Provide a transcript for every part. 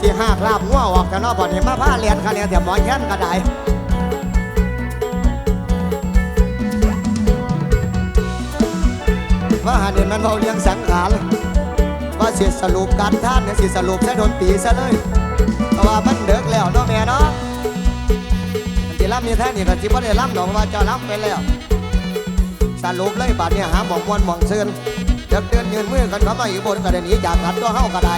สิหักลาบงัวออกแต่นอกบ่อนี้มาผ้าเรียนคะแนนแต่หมอแค้นก็ได้ว่าหาเด่นมันเบาเลี้ยงสังขารว่าสิสรุปการท่านเนี่ยสิสรุปใช้โดนตีซะเลยเพราะว่ามันเดึกแล้วเนาะแม่เนาะมันสิล่ำมีแท้นี่ก็สิบ่ได้ล่ำดอกว่าเจะล่ำไปแล้วสรุปเลยบาดเนี่ยหาหมองมวนหมองเซินเดือดเดือนยืนมือกันเข้ามาอยู่บนกระเด็นนี้จากกันตัวเฮากระได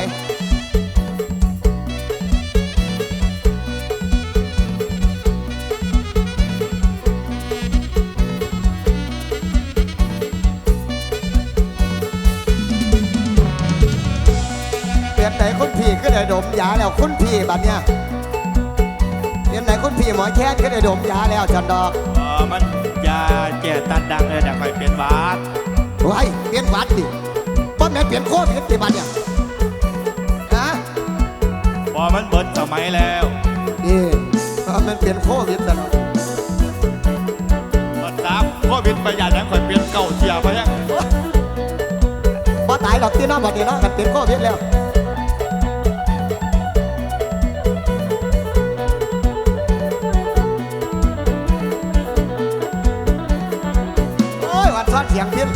ไหนคุณพี่ก็ได้ดมยาแล้วคุณพี่บัดเนี่ยเปลี่ยนไหนคุณพี่หมอแค้นก็ได้ดมยาแล้วจันดอกเออมันยาแก่ตันดังเลยแต่คอยเป็นหวาดไว้เปลี่ยนหวัดดิป้อมแม่นเปลี่ยนโควิดดิบัดเนี่ยฮะพอมันเบิดสมัยแล้วนี่มันเปลี่ยนโควิดแต่เนาะมันตามโควิดไปอย่างนั้นคอยเป็นเก่าเทียไปยังพอตายหรอกที่น้องบอกนี่เนาะมันเปลี่ยนโควิดแล้ว อ้ยวันซ้อนเสียงพิน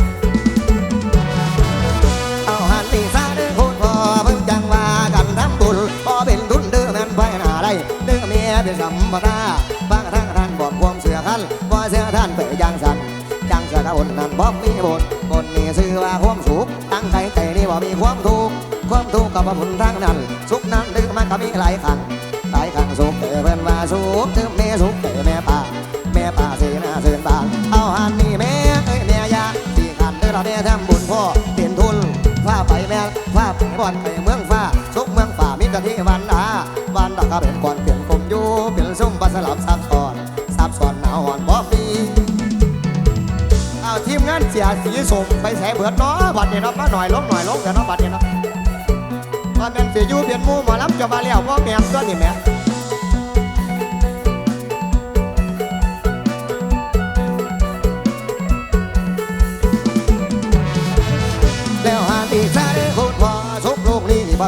เอาหันนี่ซาเด้อคุณพ่อเพิ่งจังว่ากันทำบุญพอเป็นทุนเด้อแม่นไปหน้าได้เด้อเมียเป็นสัมปทาบางท่านท่านบอกความเสือคันว่าเสือท่านเปิดยังสันจังสะกะบนนั้นบ่มีบทบนนี้ชื่อว่าความสุขตั้งใจใจนี่บ่มีความทุกข์ความทุกข์ก็บ่ผลทางนั้น สุขนั้นดื้อมันก็มีหลายขังหลายขังสุขแต่เพิ่นว่าสุขถึงแม่สุขแต่แม่ป่าแม่ป่าเสียหน้าเสือนบาง ม่ฟ้าไอนไปเมืองฟ้าสุกเมืองฝ่ามิตรที่วันนาวันดาก็เป็นก่อนเปลี่ยนกลมอยู่เปลี่ยนซุ่มปัสสลับซับซ้อนซับซ้อนหนาวอ่อนบ่มีเอาทีมงานเสียสีสมไปใส่เบิดเนาะบัดนี้เนาะมาหน่อยลงหน่อยลงเดี๋ยวเนาะบัดนี้เนาะว่าเม่นสีอยู่เปลี่ยนมูหมอลำจะมาแล้วว่าแม่นตัวนี่แม่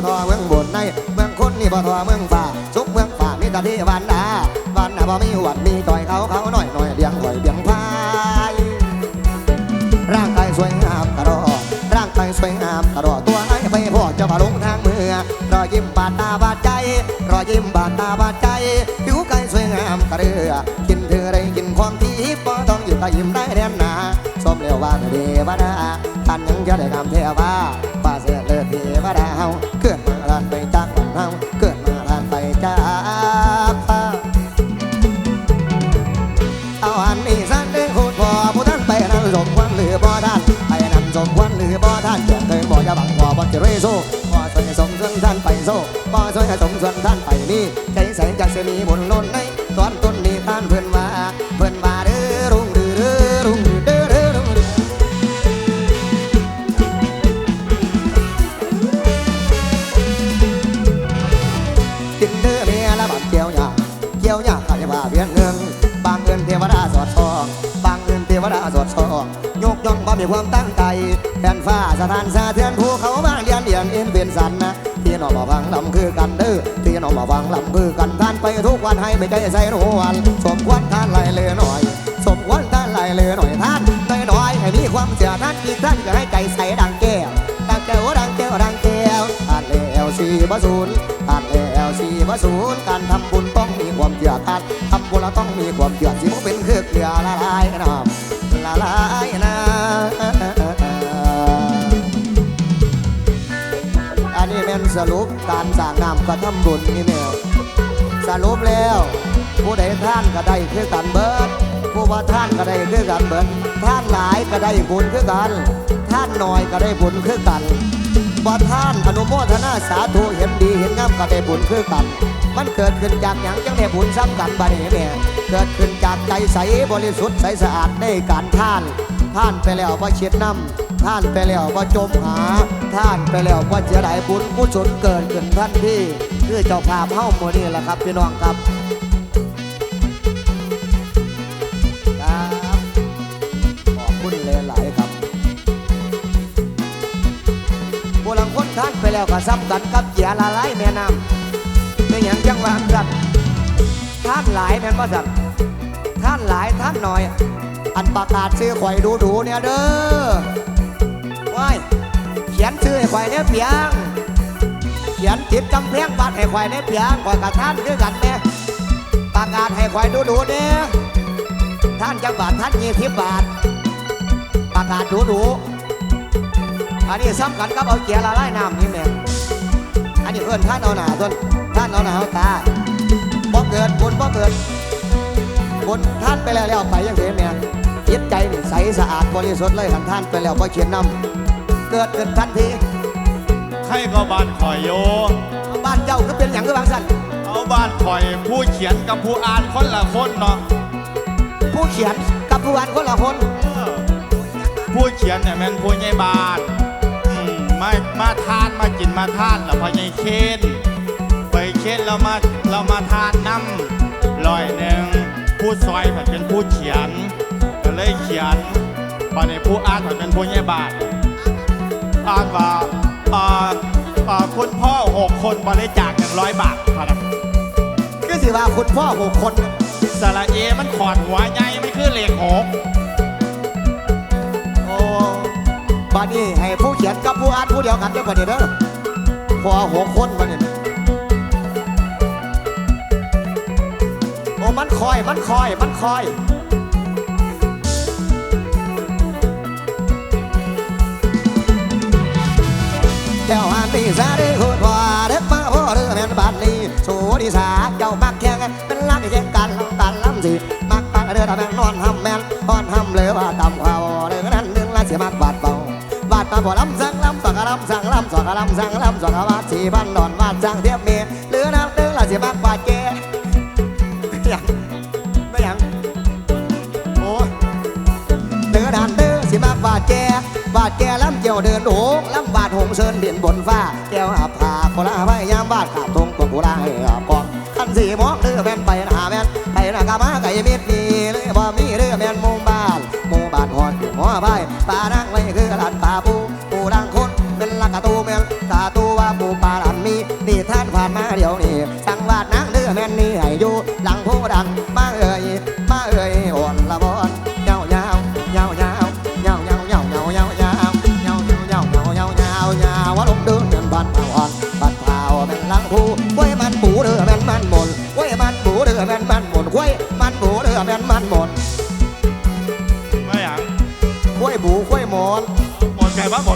ทอเมืองบนในเมืองคนนี่บ่ทอเมืองฟ้าสุขเมืองฟ้ามีต่ที่วันดาวันดาบ่มีหวัดมีต่อยเขาเขาหน่อยหน่อยเลี้ยงหอยเลี้ยงพายร่างกายสวยงามกระดอร่างกายสวยงามกระดอตัวไอ้ไปพ่อจะมาลงทางมือรอยยิ้มบาดตาบาดใจรอยยิ้มบาดตาบาดใจผิวกายสวยงามกระเรือกินเธอได้กินความที่บ่ต้องอยู่ใต้ยิ้มได้แน่นหนาสมเร็วว่าเทวดาท่านยังจะได้นำเทวาป่าเสียเลือดเทวดาเฮา งพ่อบ่จะเรโซบ่ช่วยสมส่วนท่านไปโซบ่ช่วยสมส่วนท่านไปนี่ใจแสงจากเสมีบุญล้นในตอนต้นนี้ท่านเพิ่อนว่าเพิ่อนว่าเด้อรุ่งเด้อเด้อรุ่งเด้อเด้อรุ่งเด้อกินเด้อเมียละบัดเกี่ยวหยาเกี่ยวหยาใครว่าเพียงเงินเงิน บ่มีความตั้งใจแผ่นฟ้าสถานสาเทือนภูเขาบ้านเรียนเดียนเอ็นเป็นสันนะที่น้องมาฟังลำคือกันเด้อที่น้องมาฟังลำคือกันท่านไปทุกวันให้ไม่ใจใส่รวนสมควรท่านไหลเลยหน่อย สมควรท่านไหลเลยหน่อยท่านน้อยน้อยให้มีความเสียท่านอีกท่านก็ให้ใจใส่ดังแก้วดังแก้วดังแก้วดังแก้วท่านแล้วสีบศูนย์ท่านแล้วสีบศูนย์การทำบุญต้องมีความเชื่อท่านทำบุญเราต้องมีความเชื่อสิบ่เป็นเครือเกลือละลายน้ำละลาย สรุปการสร้างน้ำกระทำบุญนี่แมวสรุปแล้ว ผู้ใดท่านก็ได้คือกันเบิด ผู้ว่าท่านก็ได้คือกันเบิดท่านหลายก็ได้บุญคือกัน ท่านน้อยก็ได้บุญคือกันบ่ท่านอนุโมทนาสาธุเห็นดีเห็นงามก็ได้บุญคือกัน มันเกิดขึ้นจากหยังจังได้บุญซ้ำกันบาดนี้แม่เกิดขึ้นจากใจใสบริสุทธิ์ใสสะอาดในการท่าน ท่านไปแล้วว่าเช็ดน้ำท่านไปแล้วว่าจมหา ท่านไปแล้วว่าเสียดายบุญกุศลเกิดขึ้นทันที่คือเจ้าภาพเฮ้าโมนี่แหละครับพี่น้องครับครับขอบคุณหลายครับผู้หลังคนท่านไปแล้วก็ซ้ำกันกับเจียละลายแม่น้ำเป็นอย่างจังหวะสัตว์ท่านหลายแม่นบ่สัตว์ท่านหลายท่านหน่อย อันประกาศชื่อข่อยดูดูๆเนี่ยเด้อว้าย ขียนชื่อให้ข่อยเนี่ยเพียง เขียนติดกำแพงบัตรให้ข่อยเนี่ยเพียงข่อยกับท่านคือกันแน่ประกาศให้ข่อยดูดูเนี่ยท่านจังบาทท่านยี่สิบบาท ประกาศดูดูอันนี้ซ้ำกันกับเอาเกียร์ละลายน้ำนี่แม่อันนี้เพื่อนท่านเอาหนาต้นท่านเอาหนาเอาตาบ่เกิดบุญบ่เกิดบุญท่านไปแล้วแล้วไปยังเสียแม่จิตใจใสสะอาดบริสุทธิ์เลยทันท่านไปแล้วบ่เขียนน้ำ เกิดขึ้นทันทีใครก็บ้านข่อยโย บ้านเจ้าก็เป็นอย่างก็บางสันเอาบ้านข่อยผู้เขียนกับผู้อ่านคนละคนเนาะผู้เขียนกับผู้อ่านคนละคนเออผู้เขียนเนี่ยแม่นผู้ใหญ่บ้านอืมมามาทานมากินมาทานแล้วพอใหญ่เคนไปเคนแล้วมาเรามาทานน้ำลอยหนึ่งผู้ซอยมันเป็นผู้เขียนก็เลยเขียนตอนนี้ผู้อ่านมันเป็นผู้ใหญ่บ้าน อ่านว่าอ่าอ่าคุณพ่อหกคนบริจาคหนึ่งร้อยบาทพะนะก็สิว่าคุณพ่อหกคนสระเอมันขอดหัวใหญ่ไม่คือเลขหกโอ้บ้านนี้ให้ผู้เขียนกับผู้อ่านผู้เดียวกันเด้อบัดนี้เด้อพอหกคนบัดนี้โอ้มันคอยมันคอยมันคอย đi đi hồn hòa đất mà vô đưa men bàn đi. Số đi xa giàu mặc khen bên lát thì khen càn lòng tàn lắm gì. Mặc bạn đưa ta men non hầm men con hầm lỡ và tầm hòa bò đừng ăn đừng là chỉ mặc bạt bầu. Bạt ta bỏ lắm, răng lắm, giọt cả răng lắm, giọt cả răng lắm, giọt cả bát ban đòn bạt răng tiếp mẹ đứa nam đứa là chỉ mặc bạt che mấy thằng ủa? Đứa đàn đứa chỉ mặc bạt che bạt che lắm, chiều đường đổ lắm bạt hùng sơn điện bồn pha.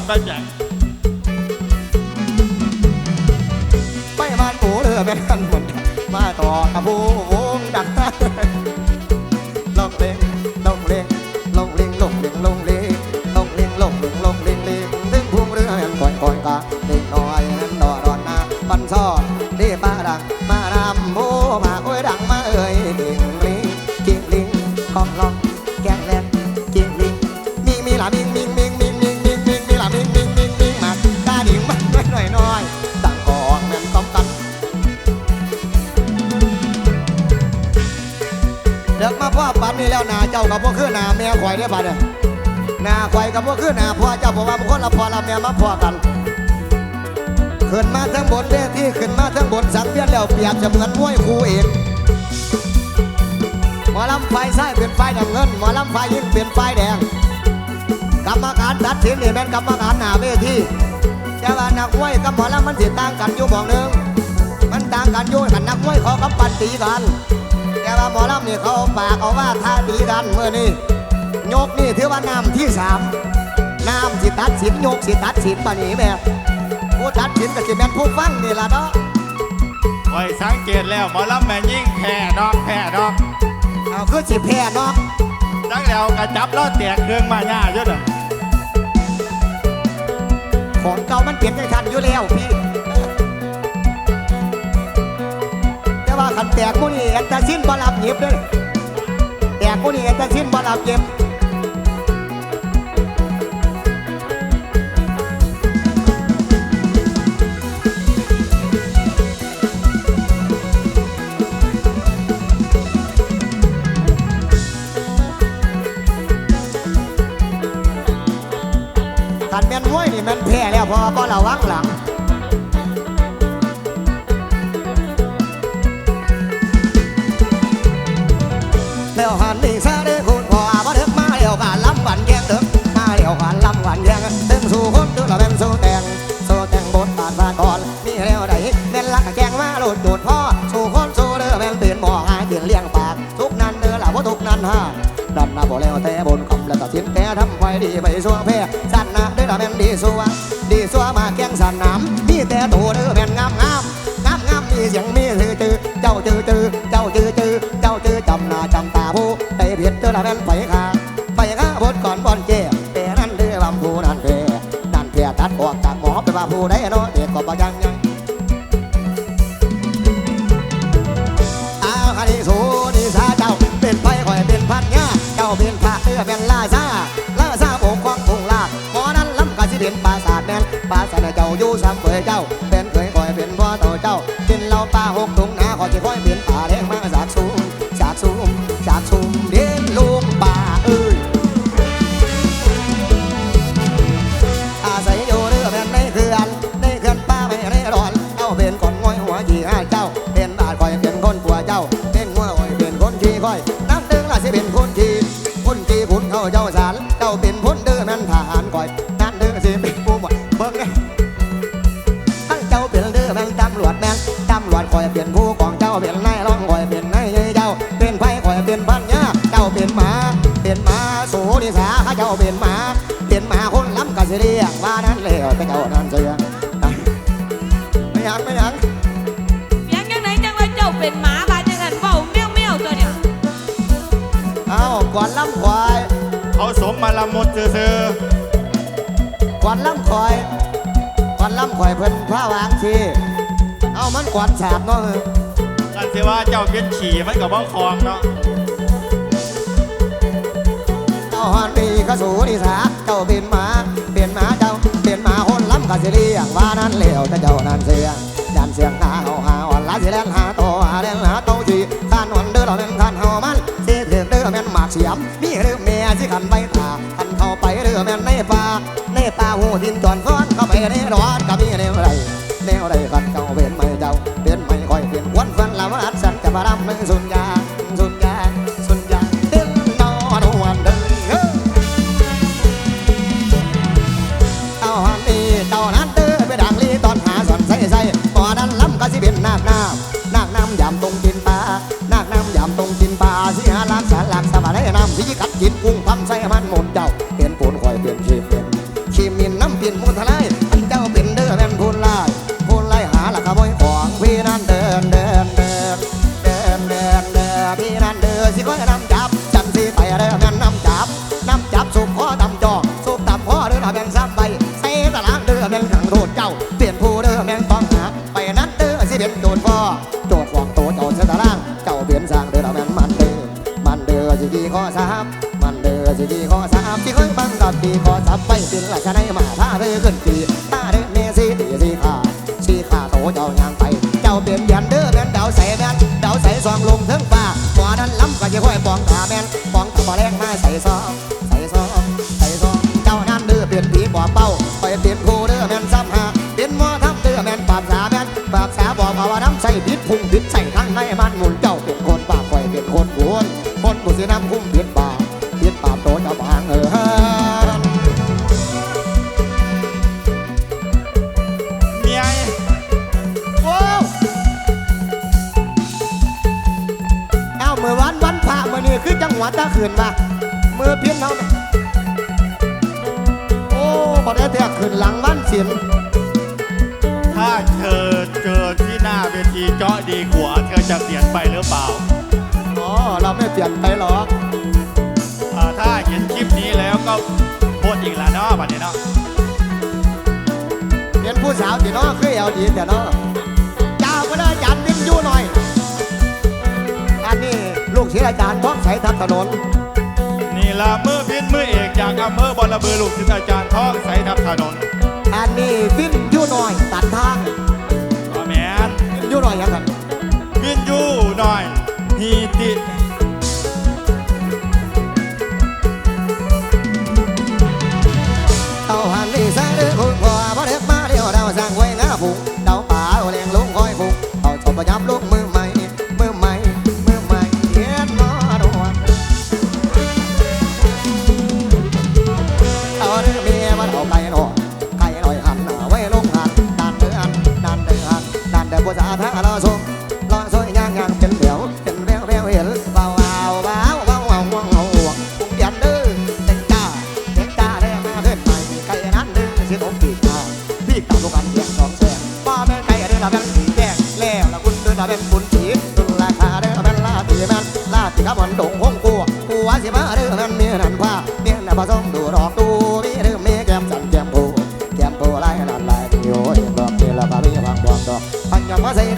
ก็ใแบ่งไปบ้านปู่เรือไปบ้านหมดมาต่อครับผู้ เด็กมาพ่อปั๊นนี่แล้วนาเจ้ากับพวกคือนาแม่ข่อยได้ปันเนี่ยนาข่อยกับพวกคือนาพ่อเจ้าบอกว่าคนละพ่อละแม่มาพ่อกันขึ้นมาทั้งบนเวทีขึ้นมาทั้งบนสังเวียนแล้วเปียบจะเหมือนมวยคู่เอกหมอลำไฟซ้ายเป็นไฟน้ำเงินหมอลำไฟยิ่งเป็นไฟแดงกรรมการตัดสินนี่แม่นกรรมการหน้าเวทีแต่ว่านักมวยกับหมอลำมันสิต่างกันอยู่หมองหนึงมันต่างกันอยู่กันนักมวยขากับปั่นตีกัน แต่ว่าหมอลำนี่เขาเอาปากเอาว่าท่าตีกันเมื่อนี้ยกนี่ถือว่าน้ำที่สามน้ำสิตัดสินยกสิตัดสินปานนี้แม่ผู้ตัดสินก็สิแม่นผู้ฟังนี่ล่ะเนาะไว้สังเกตแล้วหมอลำแม่ยิ่งแพ้ดอกแพ้ดอกเอาคือสิแพ้เนาะจังแล้วกระจับล้อแตกเครื่องมาหน้าเยอะเลยของเก่ามันเปลี่ยนได้ทันอยู่แล้วพี่ แต่ว่าขันแตกมูนี่แอนตาซินบอลับเย็บเด้อแตกมูนี่แอนตาซินบอลับเย็บขันแม่นมวยนี่แม่นแพ้แล้วพอก็ระวังหลัง เสด็จคุณพ่อมาเด็กมาเลี้ยวกันลำวันแยงเด็กมาเลี้ยวกันลำวันแยงเต็มสู่คนดูเราเป็นสู่แตงสู่แตงบทบาทบาทอ่อนมีเร็วใดเน้นลักแกงมาหลุดจุดพ่อสู่คนสู่เด้อเป็นตื่นหมอหายตื่นเลี้ยงปากทุกนั้นเด้อล่ะว่าทุกนั้นฮะดันนาบ่แล้วแต่บนคำแล้วตัดสินแต่ทำไว้ดีไปสัวเพ้สันนะเด้อล่ะแม่นดีสัวดีสัวมาแกงสันน้ำมีแต่ตัวเด้อเป็นงามงามงามงามมีเสียงมีเธอเจอเจ้าเจอเจอเจ้าเจอ นั้นไปข้างไปค่ะบนก่อนบอนเจ้แต่นั้นเรือลำพูนั่นแพ้นั่นเพียตัดออกจากหมอไปว่าผู้ใดโน นิสาข้าเจ้าเป็นหมาเป็นหมาคนล้ำกะสิเรียกว่านั้นแล้วแต่เจ้านั้นเสียไม่อยากไม่อยากเพียงยังไหนจังว่าเจ้าเป็นหมาบาดจังหันเฝ้าแมวแมวตัวเนี่ยเอาก่อนล้ำควายเขาสมมาละมดซื่อก่อนล้ำควายก่อนล้ำควายเพิ่นผ้าวางทีเอามันกวาดฉาบเนาะๆกันสิว่าเจ้าเป็นฉี่มันกับว่าคลองเนาะ กระสูนิสาเจ้าเป็นหมาเป็นหมาเจ้าเป็นหมาคนล้ำกะสิเรียงว่านั้นเล้วแต่เจ้านั้นเสียงยันเสียงหาเฮาหาอ่อนลาสิแลนหาโตหาแลนหาโตจีข้านวันเด้อเราเป็นข้านเฮามันเสียเดือดเด้อแม่นหมากเสียมมีเรือแม่สิขันใบตาขันเข้าไปเรือแม่นในป่าในป่าหูดินจอนฟ้อนเข้าไปในร้อน กัดกินกุ้งพังใส่มันหมดเจ้า เป็นปูนคอยเป็นชีมเป็นชีมินน้ำปินมุนทลายอันเจ้าเป็นเด้อแม่นพูนลายพูนลายหาละขโมยของพี่นั่นเดินเดินเดินเดินเดินเดินพี่นั่นเดินสิก้อยน้ำจับจันสิไปเด้อแม่นน้ำจับน้ำจับสุกข้อดำจอกสุกดำข้อเด้อแม่นซ้ำใบใส่ตะลางเด้อแม่นขังโทษเจ้าเปลี่ยนผู้เด้อแม่นต้องหาไปนั้นเด้อสิเป็นโจรพ่อโจรฟองโตเจ้าเสยตะลางเจ้าเปลี่ยนสร้างเด้อแม่นมันเด้อมันเด้อสิกีข้อสาม สิกี่ข้อสามที่เคยบังกับปีขอสับไปเป็นราชในมาท่าเด้อขึ้นปีตาเด้อเมสีตีสีขาสีขาโตเจ้ายางไปเจ้าเปลี่ยนยันเด้อแม่นดาวใส่แม่นดาวใสสองลงถึงฟ้าหมอนั้นล้ำก็จะค่อยปองตาแม่นปองตาบ่แรงมาใส่ซองใส่ซองใส่ซองเจ้านั้นเด้อเปลี่ยนผีบ่เป้าไปเปลี่ยนผู้เด้อแม่นซ้ำหาเป็นหมอทำเด้อแม่นปราบสาแม่นปราบสาบอกว่าน้ำใส่พิษพุ่งพิษใส่ทั้งในบ้านหมุนเจ้าเป็นคนป่า พอได้แต่ขืนหลังบ้านเสียนถ้าเธอเจอที่หน้าเวทีเจาะดีกว่าเธอจะเปลี่ยนไปหรือเปล่าอ๋อเราไม่เปลี่ยนไปหรอกอ่าถ้าเห็นคลิปนี้แล้วก็โพสต์อีกแล้วเนาะบัดนี้เนาะเป็นผู้สาวที่น้อคือเอาดีแต่น้อเจ้าก็ได้อาจารย์วินยูหน่อย อันนี้ลูกศิษย์อาจารย์ท้องใสทับถนนนี่ ละมือพิษมือเอกจากอำเภอบอระเบือลูกศิษย์อาจารย์ท้องใสทับถนนอน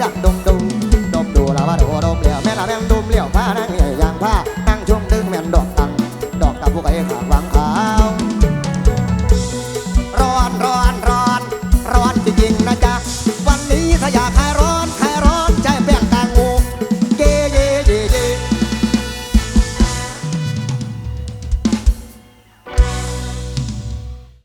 ดักดง